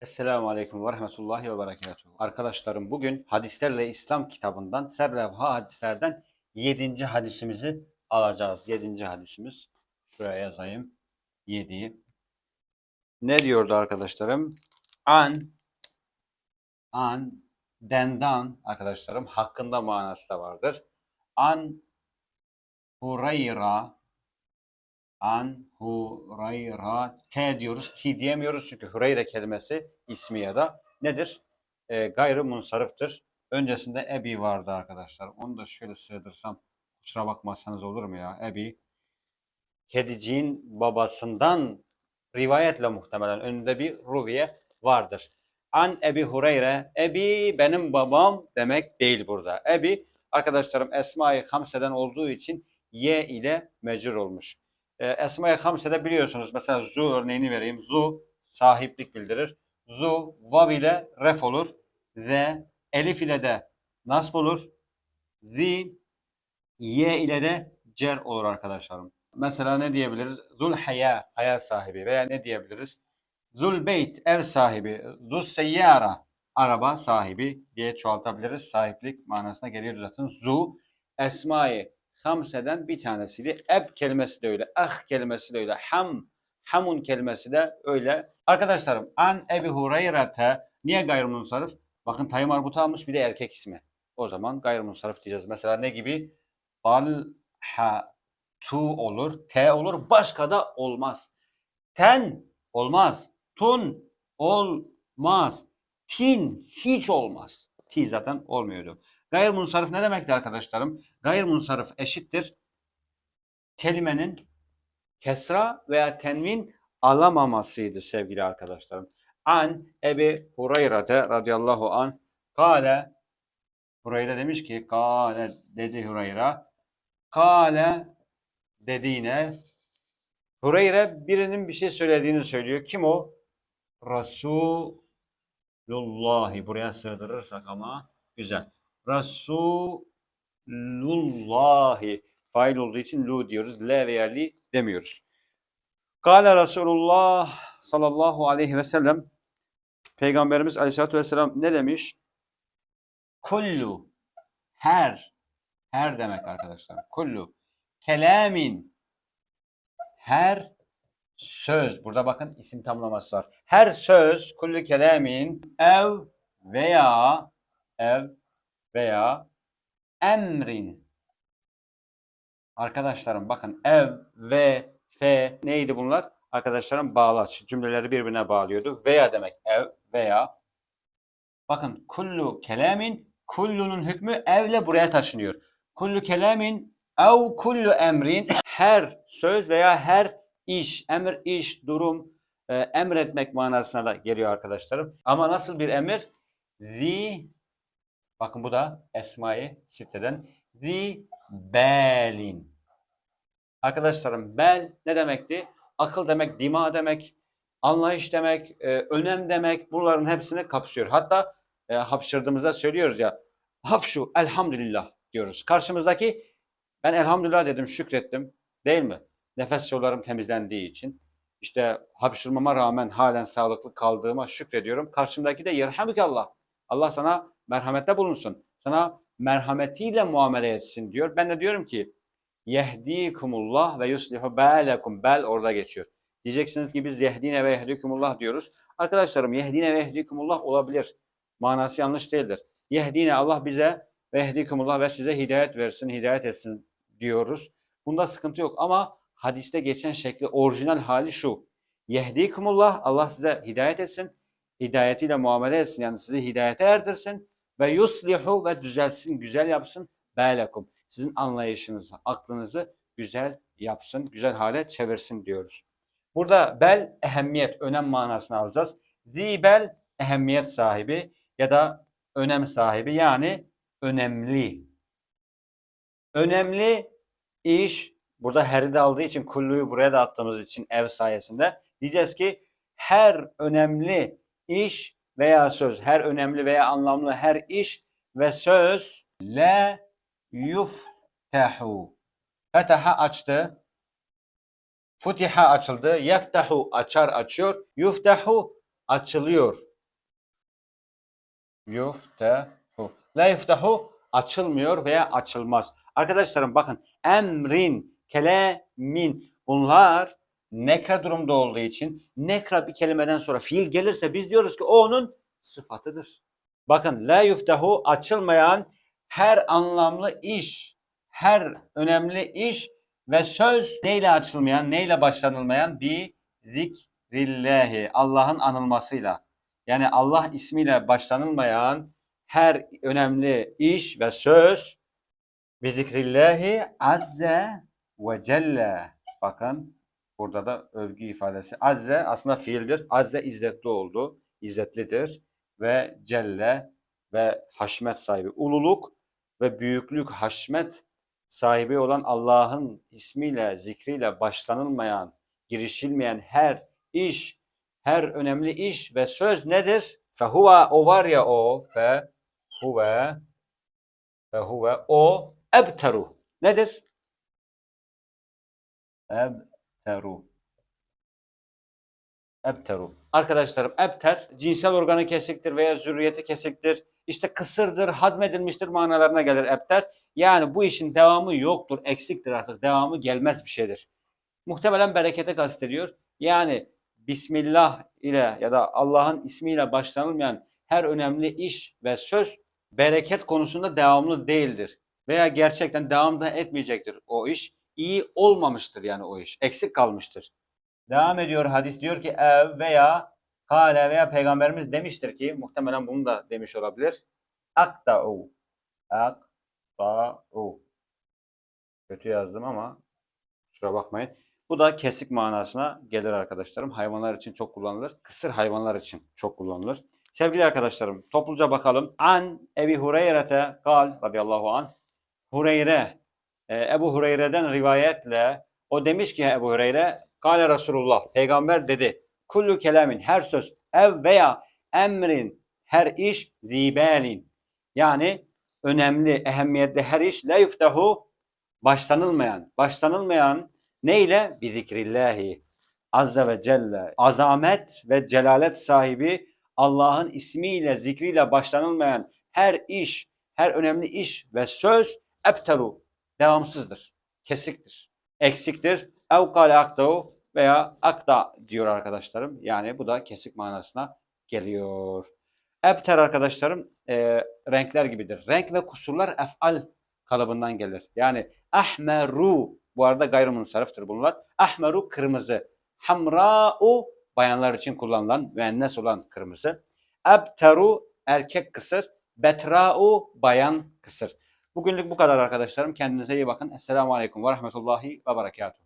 Esselamu Aleyküm ve Rahmetullahi ve Berekatuhu. Arkadaşlarım bugün Hadislerle İslam kitabından Serlevha hadislerden 7. hadisimizi alacağız. 7. hadisimiz. Şuraya yazayım. 7'yi. Ne diyordu arkadaşlarım? An an dendan arkadaşlarım hakkında manası da vardır. An Hureyra An Hureyra T diyoruz. T diyemiyoruz çünkü Hureyre kelimesi ismi ya da nedir? E, gayrı munsarıftır. Öncesinde Ebi vardı arkadaşlar. Onu da şöyle sığdırsam kusura bakmazsanız olur mu ya? Ebi kediciğin babasından rivayetle muhtemelen önünde bir ruviye vardır. An Ebi Hureyre. Ebi benim babam demek değil burada. Ebi arkadaşlarım Esma-i Hamse'den olduğu için Y ile mecrur olmuş. E, Esma-i Hamse'de biliyorsunuz mesela zu örneğini vereyim. Zu sahiplik bildirir. Zu vav ile ref olur. Ze elif ile de nasb olur. Zi y ile de cer olur arkadaşlarım. Mesela ne diyebiliriz? Zul haya, haya sahibi veya ne diyebiliriz? Zul beyt, ev sahibi. Zul seyyara, araba sahibi diye çoğaltabiliriz. Sahiplik manasına geliyor zaten. Zu, esma-i hamseden bir tanesiydi. Eb kelimesi de öyle. Ah kelimesi de öyle. Ham, hamun kelimesi de öyle. Arkadaşlarım, an Ebi Hureyre'te niye gayrimunsarif? Bakın tayı marbutu almış bir de erkek ismi. O zaman gayrimunsarif diyeceğiz. Mesela ne gibi? Bal, ha, tu olur, t olur, başka da olmaz. Ten olmaz. Tun olmaz. Tin hiç olmaz. Ti zaten olmuyordu. Gayrimunsarif ne demekti arkadaşlarım? Gayrimunsarif eşittir. Kelimenin kesra veya tenvin alamamasıydı sevgili arkadaşlarım. An Ebi Hureyre'te radıyallahu an kale Hureyre demiş ki kale dedi Hureyre kale dediğine Hureyre birinin bir şey söylediğini söylüyor. Kim o? Resulullahi. Buraya sığdırırsak ama güzel. Resulullahi. Fail olduğu için lu diyoruz. Le veya li demiyoruz. Kale Resulullah sallallahu aleyhi ve sellem Peygamberimiz aleyhissalatü vesselam ne demiş? Kullu her her demek arkadaşlar. Kullu kelamin her söz. Burada bakın isim tamlaması var. Her söz kullu kelamin ev veya ev veya emrin. Arkadaşlarım bakın ev ve fe neydi bunlar? Arkadaşlarım bağlaç. Cümleleri birbirine bağlıyordu. Veya demek ev veya. Bakın kullu kelamin kullunun hükmü evle buraya taşınıyor. Kullu kelamin ev kullu emrin her söz veya her iş, emir, iş, durum, e, emretmek manasına da geliyor arkadaşlarım. Ama nasıl bir emir? Zi Bakın bu da Esma-i siteden. Zi belin. Arkadaşlarım bel ne demekti? Akıl demek, dima demek, anlayış demek, e, önem demek bunların hepsini kapsıyor. Hatta e, hapşırdığımızda söylüyoruz ya hapşu elhamdülillah diyoruz. Karşımızdaki ben elhamdülillah dedim şükrettim değil mi? Nefes yollarım temizlendiği için. İşte hapşırmama rağmen halen sağlıklı kaldığıma şükrediyorum. Karşımdaki de yerhamdülillah. Allah sana merhamette bulunsun. Sana merhametiyle muamele etsin diyor. Ben de diyorum ki yehdikumullah ve yuslihu balekum. Bel orada geçiyor. Diyeceksiniz ki biz yehdine ve yehdikumullah diyoruz. Arkadaşlarım yehdine ve yehdikumullah olabilir. Manası yanlış değildir. Yehdine Allah bize ve yehdikumullah ve size hidayet versin, hidayet etsin diyoruz. Bunda sıkıntı yok ama hadiste geçen şekli orijinal hali şu. Yehdikumullah Allah size hidayet etsin. Hidayetiyle muamele etsin. Yani sizi hidayete erdirsin. Ve yuslihu ve düzelsin, güzel yapsın. Belekum. Sizin anlayışınızı, aklınızı güzel yapsın, güzel hale çevirsin diyoruz. Burada bel ehemmiyet, önem manasını alacağız. Zibel ehemmiyet sahibi ya da önem sahibi yani önemli. Önemli iş burada heri de aldığı için kulluyu buraya da attığımız için ev sayesinde diyeceğiz ki her önemli iş veya söz, her önemli veya anlamlı her iş ve söz la yuftahu. Fetaha açtı. Futiha açıldı. Yeftahu açar açıyor. Yuftahu açılıyor. Yuftahu. La yuftahu açılmıyor veya açılmaz. Arkadaşlarım bakın emrin, kelemin bunlar nekra durumda olduğu için nekra bir kelimeden sonra fiil gelirse biz diyoruz ki o onun sıfatıdır. Bakın la yuftahu açılmayan her anlamlı iş, her önemli iş ve söz neyle açılmayan, neyle başlanılmayan bir zikrillahi, Allah'ın anılmasıyla. Yani Allah ismiyle başlanılmayan her önemli iş ve söz bi zikrillahi azze ve celle. Bakın burada da övgü ifadesi. Azze aslında fiildir. Azze izzetli oldu. İzzetlidir. Ve celle ve haşmet sahibi. Ululuk ve büyüklük, haşmet sahibi olan Allah'ın ismiyle, zikriyle başlanılmayan, girişilmeyen her iş, her önemli iş ve söz nedir? Fehuve o var ya o fe huve fe huve o ebteru. Nedir? Ebteru. Ebteru. Arkadaşlarım ebter cinsel organı kesiktir veya zürriyeti kesiktir. İşte kısırdır, hadmedilmiştir manalarına gelir ebter. Yani bu işin devamı yoktur, eksiktir artık. Devamı gelmez bir şeydir. Muhtemelen berekete kastediyor. Yani Bismillah ile ya da Allah'ın ismiyle başlanılmayan her önemli iş ve söz bereket konusunda devamlı değildir. Veya gerçekten devam da etmeyecektir o iş. İyi olmamıştır yani o iş. Eksik kalmıştır. Devam ediyor hadis diyor ki ev veya kale veya peygamberimiz demiştir ki muhtemelen bunu da demiş olabilir. Akta'u. Akta'u. Kötü yazdım ama kusura bakmayın. Bu da kesik manasına gelir arkadaşlarım. Hayvanlar için çok kullanılır. Kısır hayvanlar için çok kullanılır. Sevgili arkadaşlarım topluca bakalım. An Ebi Hureyre'te kal radıyallahu anh. Hureyre, e, Ebu Hureyre'den rivayetle o demiş ki Ebu Hureyre Kale Resulullah peygamber dedi. Kullu kelamin her söz ev veya emrin her iş zibelin. Yani önemli, ehemmiyetli her iş la yuftahu başlanılmayan. Başlanılmayan neyle? Bi zikrillahi azze ve celle. Azamet ve celalet sahibi Allah'ın ismiyle, zikriyle başlanılmayan her iş, her önemli iş ve söz ebteru devamsızdır, kesiktir, eksiktir. Ev aktahu veya akta diyor arkadaşlarım. Yani bu da kesik manasına geliyor. Ebter arkadaşlarım e, renkler gibidir. Renk ve kusurlar efal kalıbından gelir. Yani ahmeru bu arada gayrimunsarıftır bunlar. Ahmeru kırmızı. Hamra'u bayanlar için kullanılan müennes olan kırmızı. Ebteru erkek kısır. Betra'u bayan kısır. Bugünlük bu kadar arkadaşlarım. Kendinize iyi bakın. Esselamu Aleyküm ve Rahmetullahi ve Berekatuhu.